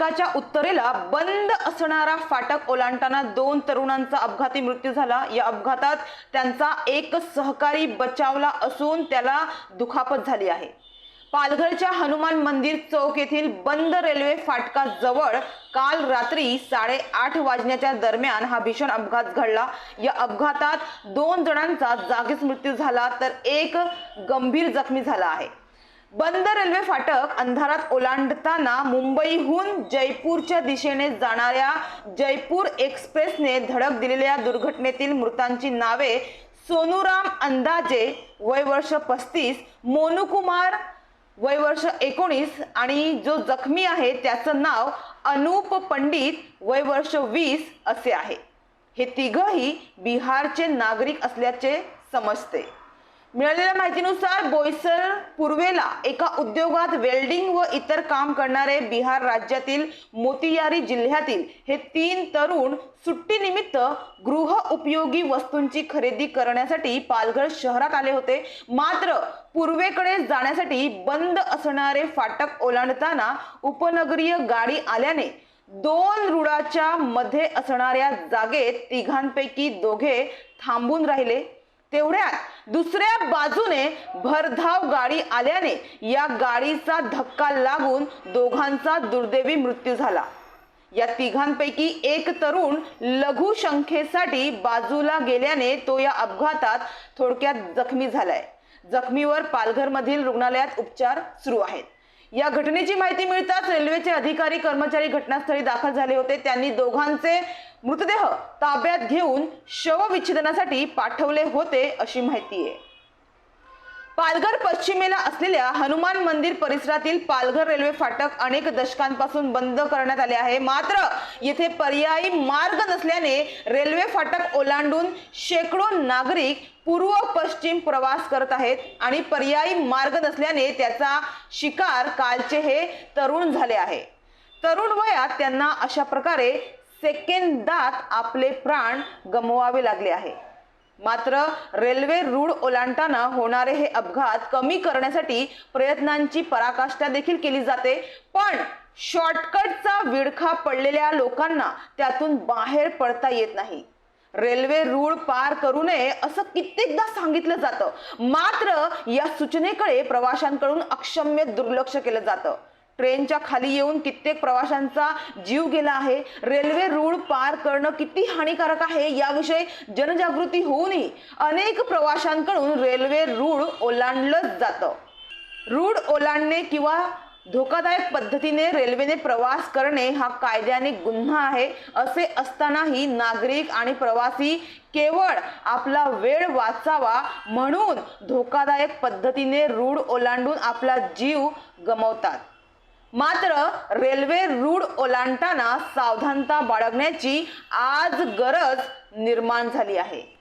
फाटकाच्या उत्तरेला बंद असणारा फाटक ओलांडताना दोन तरुणांचा अपघाती मृत्यू झाला. या अपघातात त्यांचा एक सहकारी बचावला असून त्याला दुखापत झाली आहे. पालघरच्या हनुमान मंदिर चौक येथील बंद रेल्वे फाटकाजवळ काल रात्री साडेआठ वाजण्याच्या दरम्यान हा भीषण अपघात घडला. या अपघातात दोन जणांचा जागीच मृत्यू झाला तर एक गंभीर जखमी झाला आहे. बंद रेल्वे फाटक अंधारात ओलांडताना मुंबईहून जयपूरच्या दिशेने जाणाऱ्या जयपूर एक्सप्रेसने धडक दिलेल्या दुर्घटनेतील मृतांची नावे सोनूराम अंदाजे वय वर्ष पस्तीस मोनुकुमार वय वर्ष एकोणीस आणि जो जखमी आहे त्याचं नाव अनूप पंडित वय वर्ष वीस असे आहे. हे तिघही बिहारचे नागरिक असल्याचे समजते. मिळालेल्या माहितीनुसार बोईसर पूर्वेला एका उद्योगात वेल्डिंग व इतर काम करणारे बिहार राज्यातील मोतियारी जिल्ह्यातील हे तीन तरुण सुट्टीनिमित्त गृह उपयोगी वस्तूंची खरेदी करण्यासाठी पालघर शहरात आले होते. मात्र पूर्वेकडे जाण्यासाठी बंद असणारे फाटक ओलांडताना उपनगरीय गाडी आल्याने दोन रुळाच्या मध्ये असणाऱ्या जागेत तिघांपैकी दोघे थांबून राहिले. तेवढ्यात दुसऱ्या बाजूने भरधाव गाडी आल्याने या गाडीचा धक्का लागून दोघांचा दुर्दैवी मृत्यू झाला. या तिघांपैकी एक तरुण लघु शंखेसाठी बाजूला गेल्याने तो या अपघातात थोडक्यात जखमी झालाय. जखमीवर पालघरमधील रुग्णालयात उपचार सुरू आहेत. या घटनेची माहिती मिळताच रेल्वेचे अधिकारी कर्मचारी घटनास्थळी दाखल झाले होते. त्यांनी दोघांचे मृतदेह ताब्यात घेऊन शवविच्छेदनासाठी पाठवले होते अशी माहिती आहे. पालघर पश्चिमेला असलेल्या हनुमान मंदिर परिसरातील पालघर रेल्वे फाटक अनेक दशकांपासून बंद करण्यात आले आहे. मात्र येथे पर्यायी मार्ग नसल्याने रेल्वे फाटक ओलांडून शेकडो नागरिक पूर्व पश्चिम प्रवास करत आहेत आणि पर्यायी मार्ग नसल्याने त्याचा शिकार कालचे हे तरुण झाले आहे. तरुण वयात त्यांना अशा प्रकारे सेकंदात आपले प्राण गमवावे लागले आहे. मात्र रेल्वे रूळ ओलांडताना होणारे हे अपघात कमी करण्यासाठी प्रयत्नांची पराकाष्ठा देखील केली जाते. पण शॉर्टकटचा विडखा पडलेल्या लोकांना त्यातून बाहेर पडता येत नाही. रेल्वे रूळ पार करू नये असं कित्येकदा सांगितलं जातं. मात्र या सूचनेकडे प्रवाशांकडून अक्षम्य दुर्लक्ष केलं जातं. ट्रेनच्या खाली येऊन कित्येक प्रवाशांचा जीव गेला आहे. रेल्वे रूळ पार करणं किती हानिकारक आहे याविषयी जनजागृती होऊनही अनेक प्रवाशांकडून रेल्वे रूळ ओलांडलं जातं. रूळ ओलांडणे किंवा धोकादायक पद्धतीने रेल्वेने प्रवास करणे हा कायद्याने गुन्हा आहे. असे असतानाही नागरिक आणि प्रवासी केवळ आपला वेळ वाचावा म्हणून धोकादायक पद्धतीने रूढ ओलांडून आपला जीव गमवतात. मात्र रेल्वे रूळ ओलांडताना सावधानता बाळगण्याची आज गरज निर्माण झाली आहे.